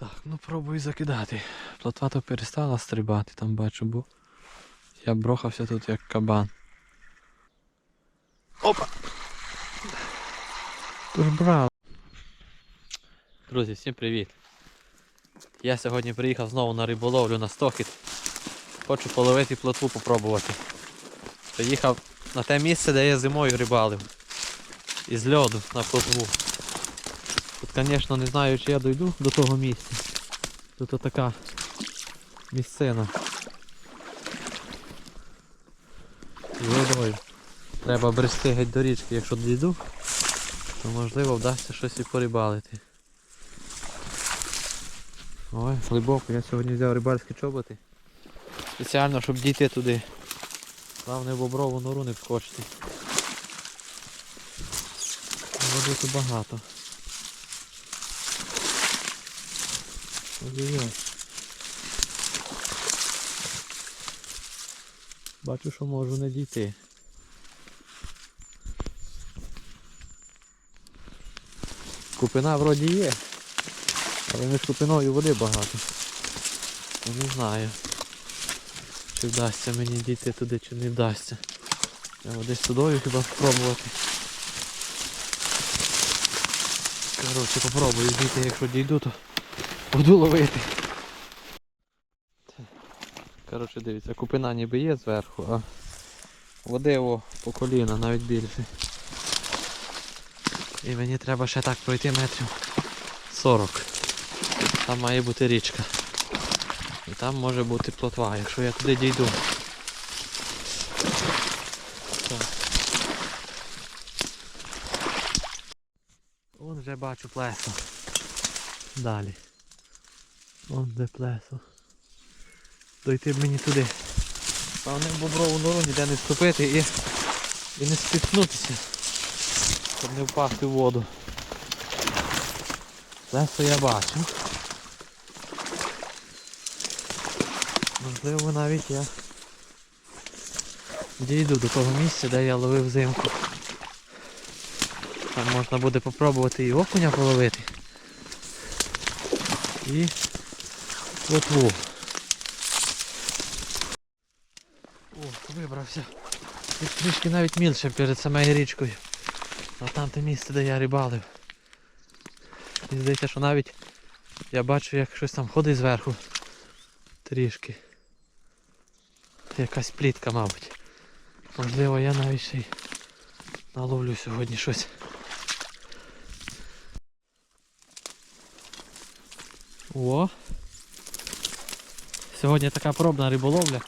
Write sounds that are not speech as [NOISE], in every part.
Так, ну пробую закидати. Плотва то перестала стрибати, там бачу, бо я брохався тут як кабан. Опа! Тож брав. Друзі, всім привіт! Я сьогодні приїхав знову на риболовлю на стохід. Хочу половити плотву попробувати. Приїхав на те місце, де я зимою рибалив. Із льоду на плотву. Тут, звісно, не знаю, чи я дойду до того місця. Тут така місцина. Водою. Треба брести геть до річки, якщо дійду, то можливо вдасться щось і порибалити. Ой, глибоко, я сьогодні взяв рибальські чоботи. Спеціально, щоб дійти туди. Главне в боброву нору не вскочити. Води тут багато. Ой-ой-ой. Бачу, що можу не дійти. Купина вроді є, але між купиною води багато. Не знаю, чи вдасться мені дійти туди, чи не вдасться. Треба десь сюдою хіба спробувати. Коротше, попробую дійти, якщо дійду, то буду ловити. Коротше, дивіться, купина ніби є зверху, а води о, по коліна, навіть більше. І мені треба ще так пройти метрів 40. Там має бути річка. І там може бути плотва, якщо я туди дійду. Так. Вон вже бачу плесо. Далі. Вон де плесо. Дойти б мені туди. Певне боброву нору ніде не вступити і, і не спіткнутися. Щоб не впасти в воду. Плесо я бачу. Можливо навіть я дійду до того місця, де я ловив взимку. Там можна буде попробувати і окуня половити. І плотву. О, вибрався. І трішки навіть мільше перед самою річкою. А там те місце, де я рибалив. Мені здається, що навіть я бачу, як щось там ходить зверху. Трішки. Якась плітка, мабуть. Можливо, я навіть ще й наловлю сьогодні щось. О! Сьогодні така пробна риболовля.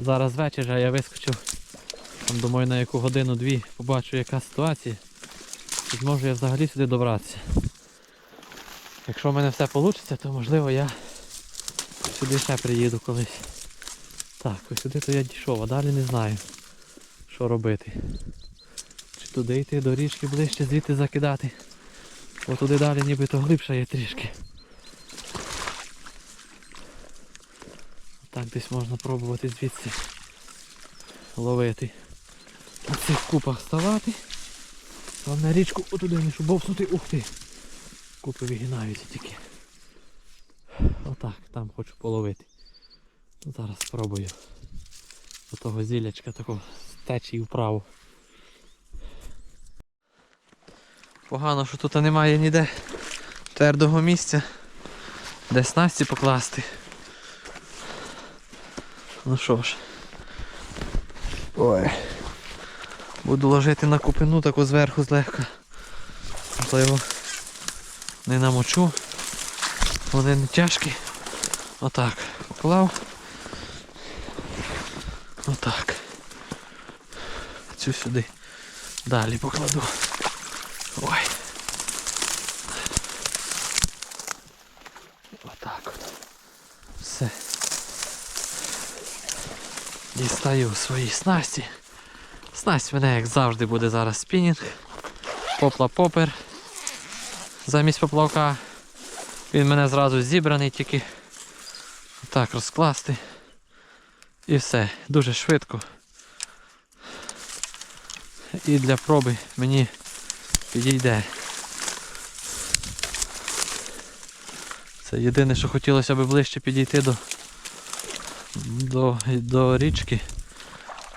Зараз вечір, а я вискочив. Там думаю на яку годину-дві побачу яка ситуація. І зможу я взагалі сюди добратися. Якщо в мене все вийде, то можливо я сюди ще приїду колись. Так, ось сюди то я дійшов, а далі не знаю, що робити. Чи туди йти до річки ближче, звідти закидати. Бо туди далі нібито глибше є трішки. Так десь можна пробувати звідси ловити. На цих купах ставати. Головне річку отуди не шубовснути. Ух ти! Купи вигинаються тільки. Отак, там хочу половити. Ну, Зараз спробую. До того зілячка такого з течії вправо. Погано, що тут немає ніде твердого місця, де снасті покласти. Ну що ж. Ой. Буду ложити на купину таку зверху злегка. Можливо, не намочу. Вони не тяжкі. Отак. Поклав. Отак. Цю сюди. Далі покладу. Ой. Отак от. Все. Дістаю свої снасті. Снасть мене, як завжди, буде зараз спінінг. Попла попер. Замість поплавка. Він мене зразу зібраний, тільки так розкласти. І все. Дуже швидко. І для проби мені підійде. Це єдине, що хотілося б ближче підійти до, до, до річки,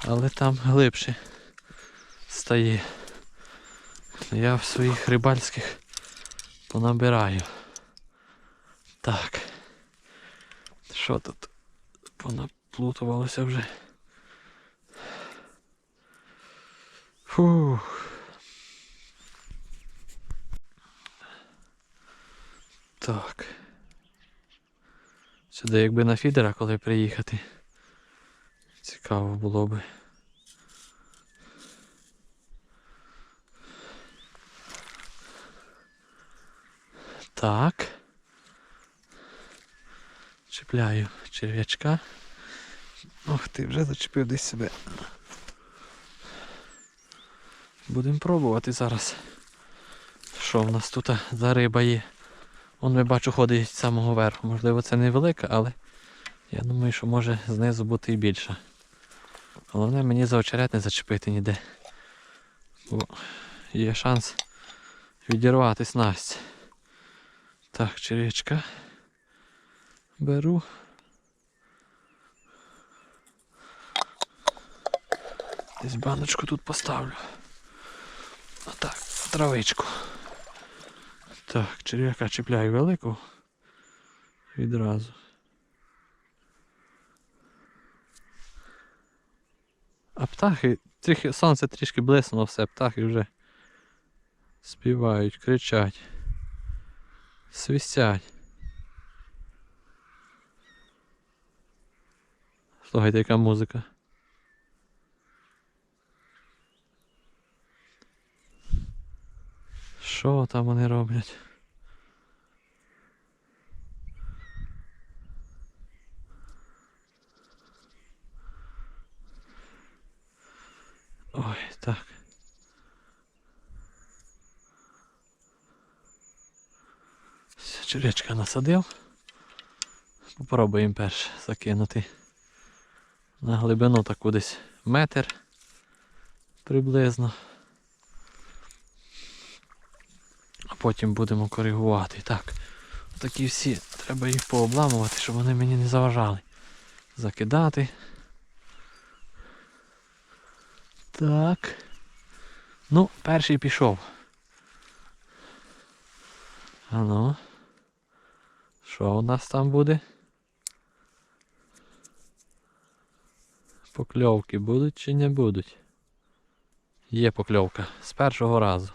але там глибше стає. Я в своїх рибальських понабираю. Так. Що тут? Понаплутувалося вже. Фух. Так. Сюди якби на фідера коли приїхати. Цікаво було би. Так. Чіпляю черв'ячка. Ох ти, вже зачепив десь себе. Будемо пробувати зараз. Що в нас тут за риба є? Вон ми бачу ходить з самого верху. Можливо це невелика, але я думаю, що може знизу бути і більша. Головне мені за очерет не зачепити ніде. Бо є шанс відірвати снасть. Так, червячка. Беру. Десь баночку тут поставлю. Отак, травичку. Так, черв'яка чіпляю велику. Відразу. А птахи, трохи, сонце трішки блиснуло все, птахи вже співають, кричать, свистять. Слухайте, яка музика. Що там вони роблять? Ой, так. Все, Черв'ячка насадив. Попробуємо перше закинути на глибину таку десь метр приблизно. А потім будемо коригувати. Так, такі всі, треба їх пообламувати, щоб вони мені не заважали. Закидати. Так. Ну, перший пішов. А ну. Що у нас там буде? Покльовки будуть чи не будуть? Є покльовка з першого разу.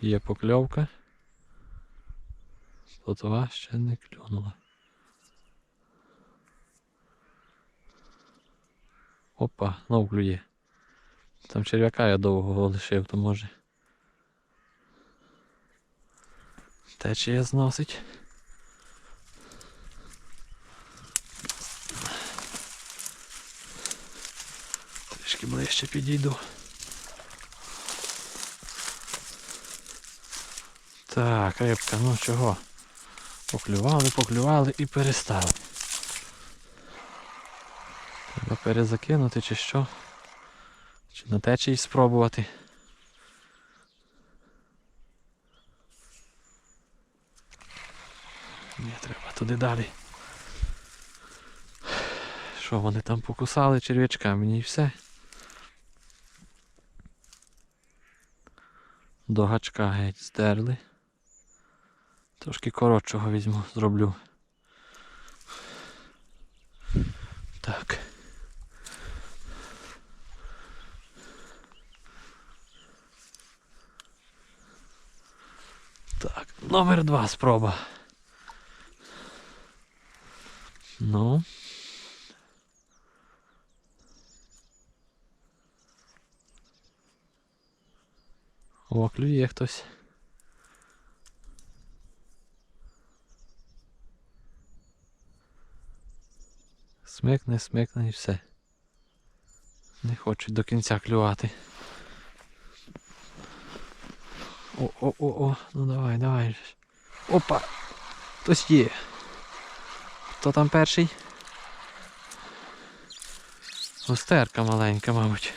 Є покльовка. Плотова ще не клюнула. Опа, знов клює. Там черв'яка я довго лишив, то може. Течія зносить. Трішки ближче підійду. Так, рибка, ну чого? Поклювали, поклювали і перестали. Треба перезакинути чи що? Чи на течії спробувати? Ні, треба туди далі. Що вони там покусали черв'ячка, мені і все. До гачка геть здерли. Трошки коротшого візьму, зроблю. Так. Так, номер два спроба. Ну. О, клює хтось. Смикне, смикне і все. Не хочуть до кінця клювати. О-о-о-о, ну давай, давай. Опа! Хтось є. Хто там перший? Гостерка маленька, мабуть.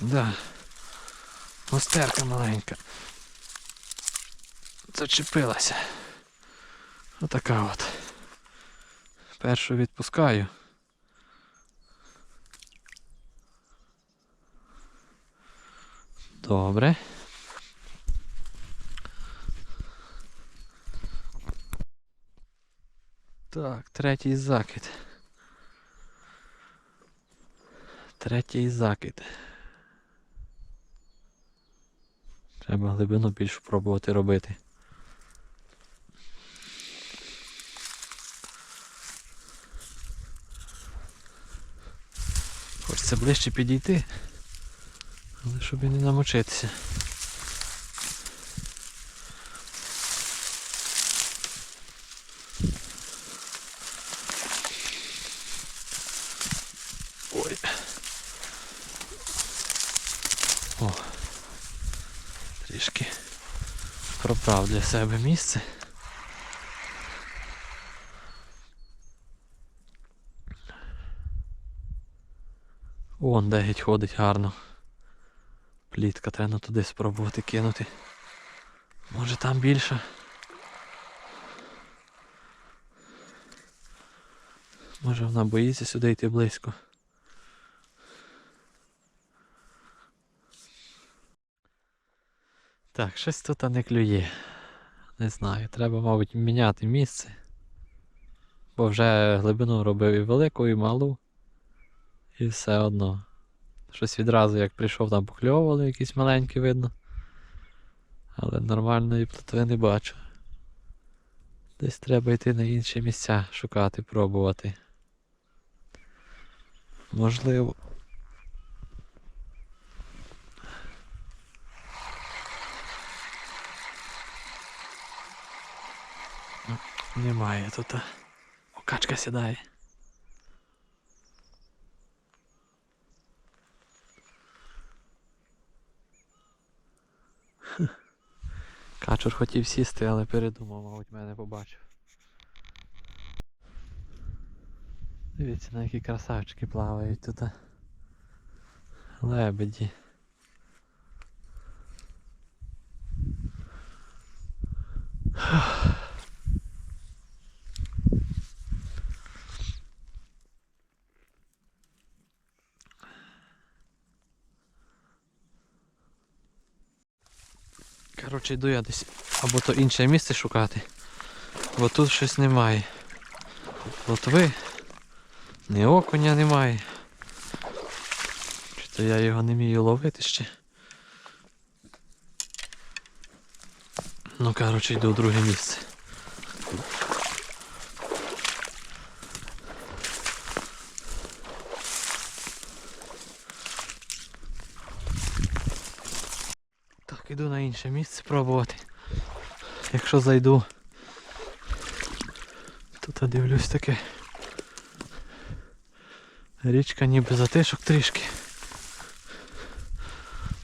Да. Гостерка маленька. Зачепилася. Отака от. Першу відпускаю. Добре. Так, третій закид. Третій закид. Треба глибину більш пробувати робити. Хочеться ближче підійти, але щоб і не намочитися. Ой. О. Трішки проправ для себе місце. Вон де геть ходить гарно. Плітка треба туди спробувати кинути. Може там більше. Може вона боїться сюди йти близько. Так, щось тут не клює. Не знаю, треба, мабуть, міняти місце. Бо вже глибину робив і велику, і малу. І все одно. Щось відразу як прийшов, там покльовували, якісь маленькі видно. Але нормальної плотви не бачу. Десь треба йти на інші місця, шукати, пробувати. Можливо. Немає тут. О, сідає. Качур хотів сісти, але передумав, мабуть, мене побачив. Дивіться, на які красавчики плавають тут. Лебеді. Лебеді. Коротше, йду я десь або то інше місце шукати, бо тут щось немає. Лотви, ні окуня немає. Чи то я його не вмію ловити ще. Ну, коротше, йду в друге місце. Так, іду на інше місце пробувати. Якщо зайду, тут я дивлюсь таке. Річка ніби затишок трішки.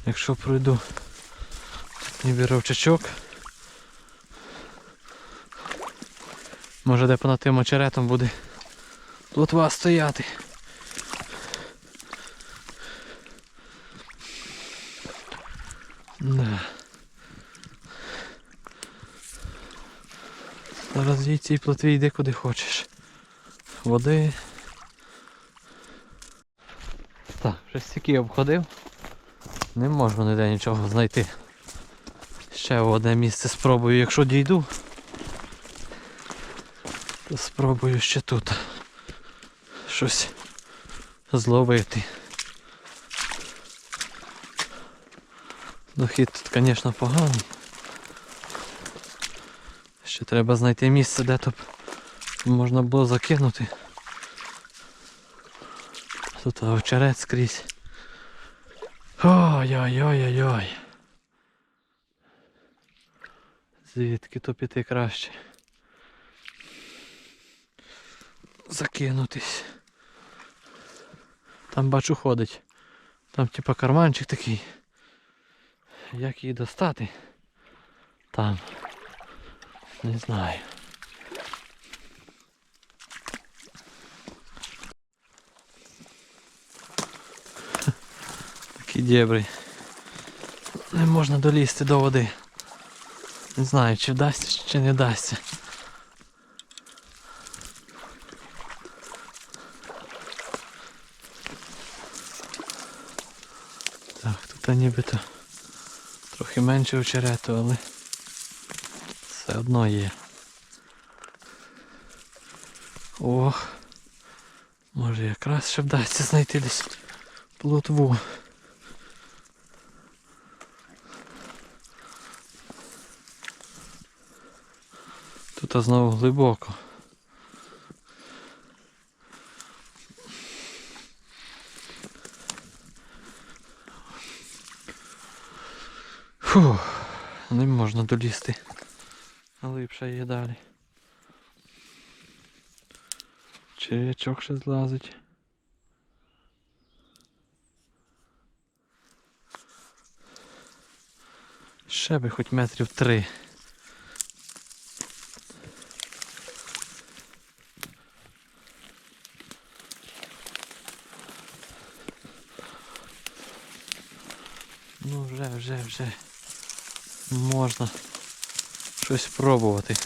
Якщо пройду ніби ровчачок. Може де понад тим очеретом буде плотва стояти. Да. Зараз їй цій плотві йди куди хочеш. Води. Так, вже стільки обходив. Не можу ніде нічого знайти. Ще одне місце спробую, якщо дійду, то спробую ще тут щось зловити. Дохід тут, звісно, поганий. Ще треба знайти місце, де тут можна було закинути. Тут овчарець скрізь. Ой-ой-ой-ой-ой. Звідки то піти краще? Закинутись. Там бачу ходить. Там типа карманчик такий. Як її достати? Там. Не знаю. [LAUGHS] Такі дєбри. Не можна долізти до води. Не знаю, чи вдасться, чи не вдасться. Так, тут нібито трохи менше очерету, але одно є. Ох, може якраз ще вдасться знайти десь плотву. Тут знову глибоко. Фу, не можна долізти. Глибше є далі. Черв'ячок ще злазить. Ще би хоч метрів три. Ну вже, вже, вже можна щось спробувати.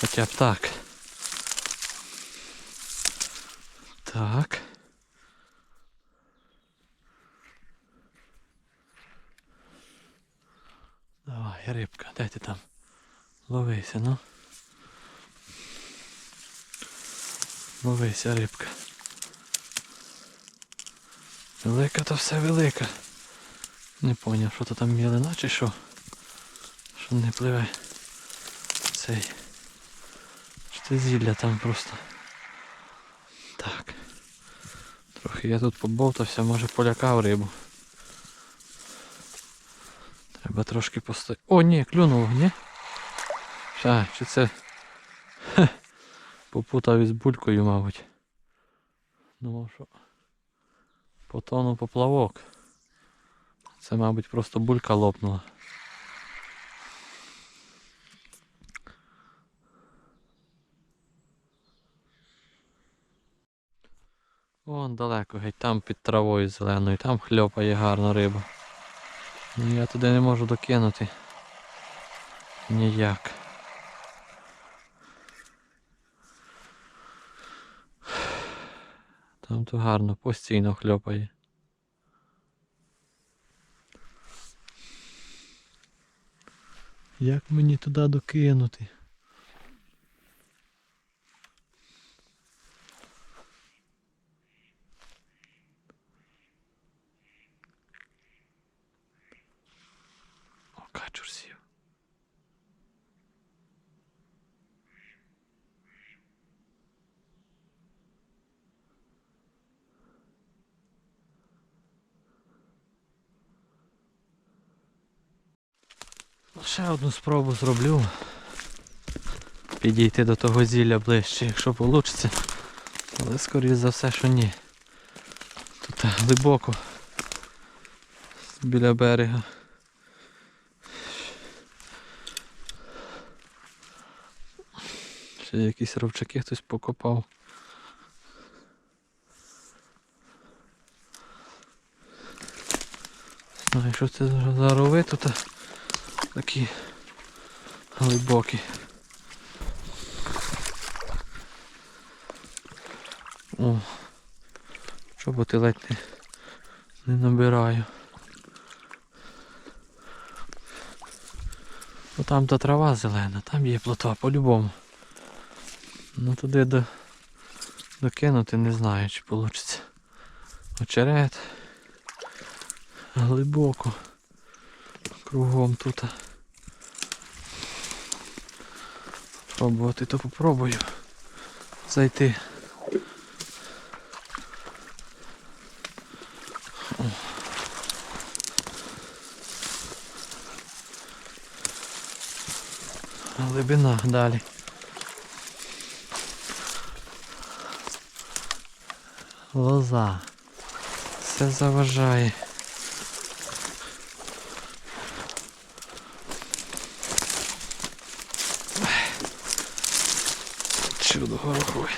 Хоча б так. Так. Давай, рибка, де ти там? Ловися, ну. Ловися, рибка. Велика то все велика. Не поняв, що то там мілина чи що. Що не пливе цей. Що це зілля там просто. Так. Трохи я тут побовтався, може полякав рибу. Треба трошки постояти. О, ні, клюнуло, ні? А, чи це Хе, попутав із булькою, мабуть. Думав, що потонув поплавок. Це, мабуть, просто булька лопнула. Вон далеко, геть там під травою зеленою, там хльопає гарна риба. Ну, Я туди не можу докинути. Ніяк. Там то гарно, постійно хльопає. Як мені туди докинути? О, качур сів. Ну, одну спробу зроблю. Підійти до того зілля ближче, якщо вийде. Але скоріш за все, що ні. Тут глибоко біля берега. Ще якісь ровчаки хтось покопав. Знаю, що це за рови тут такі глибокі. О, чоботи ледь не, не набираю. Ну там та трава зелена, там є плотва по-любому. Ну туди до, докинути не знаю, чи вийде. Очерет. Глибоко. Кругом тут. Пробувати то попробую. Зайти. Глибина далі. Лоза. Все заважає. гороховий.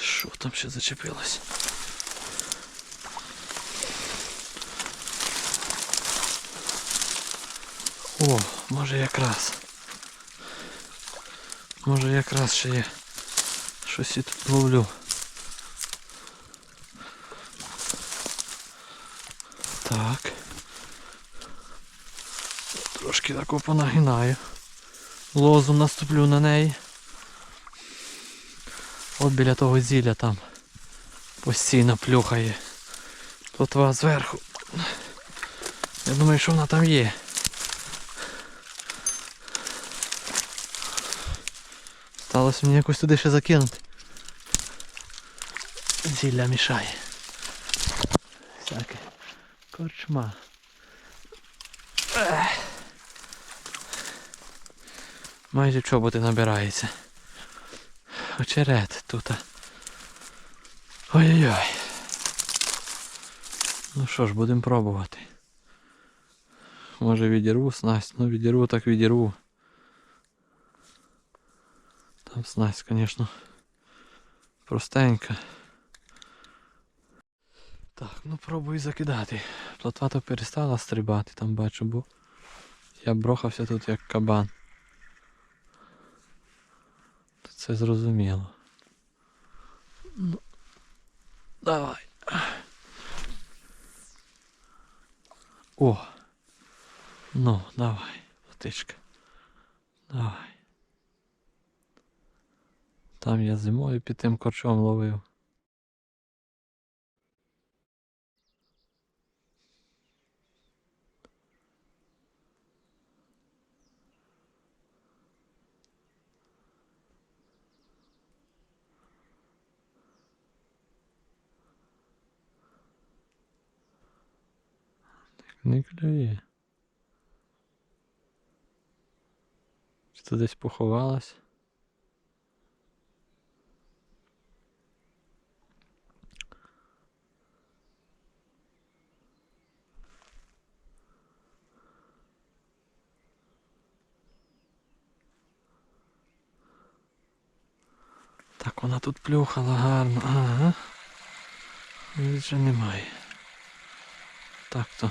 Що там ще зачепилось? О, може якраз. Може якраз ще є. Щось і тут ловлю. Так. Трошки тако понагинаю. Лозу наступлю на неї. От біля того зілля там постійно плюхає. Плотва зверху. Я думаю, що вона там є. Сталося мені якось туди ще закинути. Зілля мішає. Всяке. Корчма. Майже чоботи набирається. Очерет тут. Ой-ой-ой. Ну що ж, будемо пробувати. Може відірву снасть, ну відірву так відірву. Снасть, звісно, простенька. Так, ну пробую закидати. Плотва то перестала стрибати, там бачу, бо я брохався тут як кабан. Це зрозуміло. Ну, давай. О! Ну, давай, птичка. Давай. Там я зимою під тим корчом ловив. Не клює. Чи то десь поховалась? Вона тут плюхала гарно. Ага. Вже немає. Так то.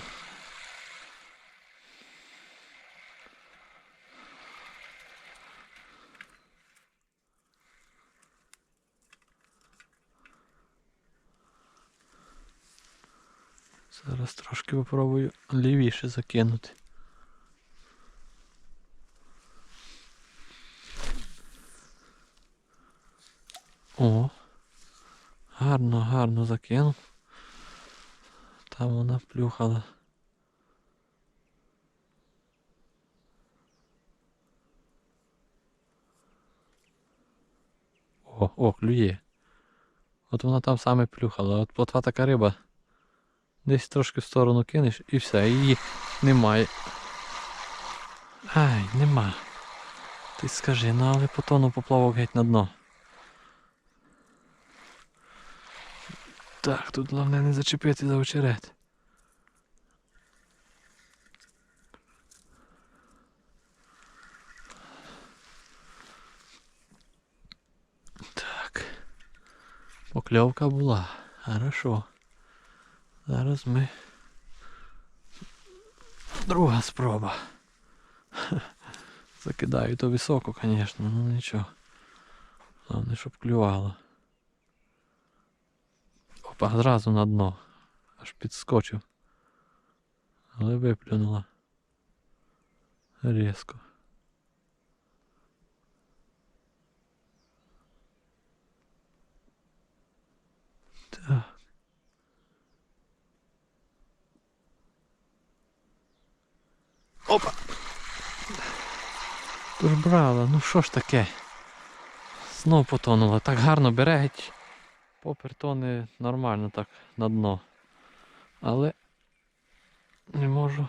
Зараз трошки попробую лівіше закинути. О, гарно, гарно закинув. Там вона плюхала. О, о, клює. От вона там саме плюхала. От плотва така риба. Десь трошки в сторону кинеш і все, її немає. Ай, нема. Ти скажи, ну але потону поплавок геть на дно. Так, тут головне не зачепити за очерет. Так. Покльовка була. Хорошо. Зараз ми. Друга спроба. [LAUGHS] Закидаю то високо, звісно, ну нічого. Головне, щоб клювало. Опа, зразу на дно. Аж підскочив. Але виплюнула. Різко. Так. Опа! Тож брала, ну що ж таке? Знов потонула. Так гарно бере геть. Попер нормально так на дно. Але не можу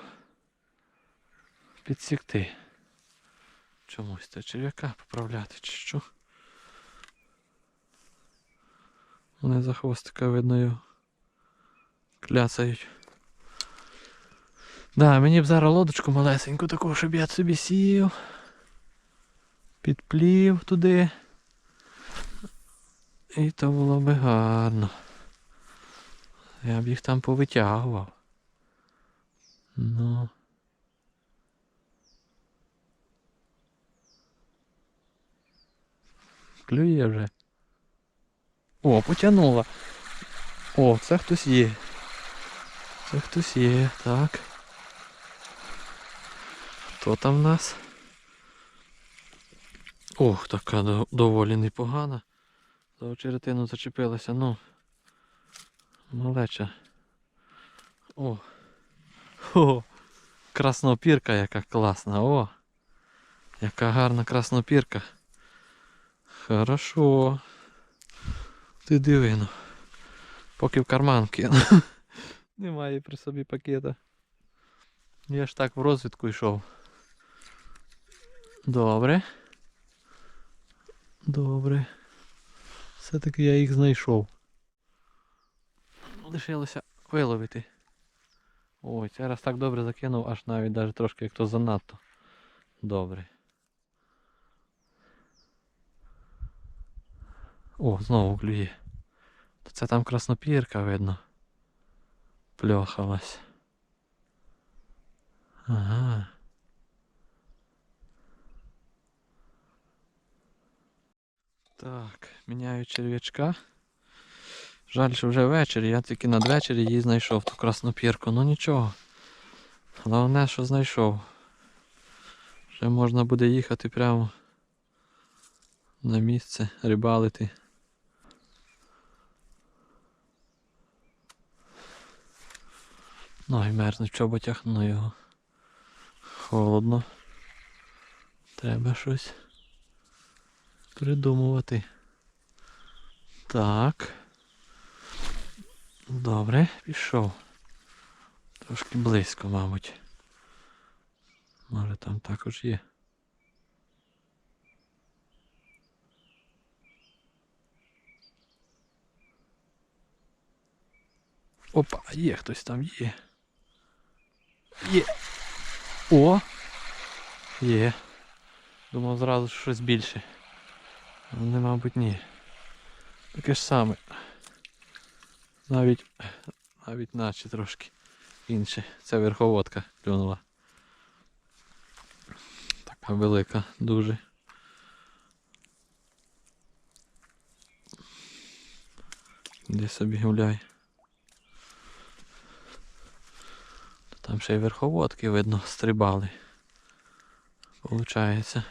підсікти. Чомусь та черв'яка поправляти чи що. Вони за хвостика видно його кляцають. Да, мені б зараз лодочку малесеньку таку, щоб я собі сів. Підплів туди. І то було би гарно. Я б їх там повитягував. Ну. Клює вже. О, потягнула. О, це хтось є. Це хтось є, так. Хто там в нас? Ох, така доволі непогана. За очеретину зачепилася, ну. Малеча. О. О. Краснопірка яка класна. О. Яка гарна краснопірка. Хорошо. Ти дивино. Поки в карман кину. [LAUGHS] Немає при собі пакета. Я ж так в розвідку йшов. Добре. Добре. Все-таки я їх знайшов. Лишилося виловити. Ой, цей раз так добре закинув, аж навіть навіть трошки як то занадто. Добре. О, знову клює. Це там краснопірка видно. Пльохалась. Ага. Так, міняю черв'ячка. Жаль, що вже вечір, я тільки надвечір її знайшов, ту краснопірку, ну нічого. Головне, що знайшов. Вже можна буде їхати прямо на місце, рибалити. Ноги мерзнуть в чоботях, ну його. Холодно. Треба щось придумувати. Так. Добре, пішов. Трошки близько, мабуть. Може там також є. Опа, є хтось там є. Є. О! Є. Думав зразу щось більше. Але, мабуть, ні. Таке ж саме. Навіть навіть наче трошки інше. Це верховодка клюнула. Така велика, дуже. Де собі гуляй. Там ще й верховодки видно стрибали. Получається.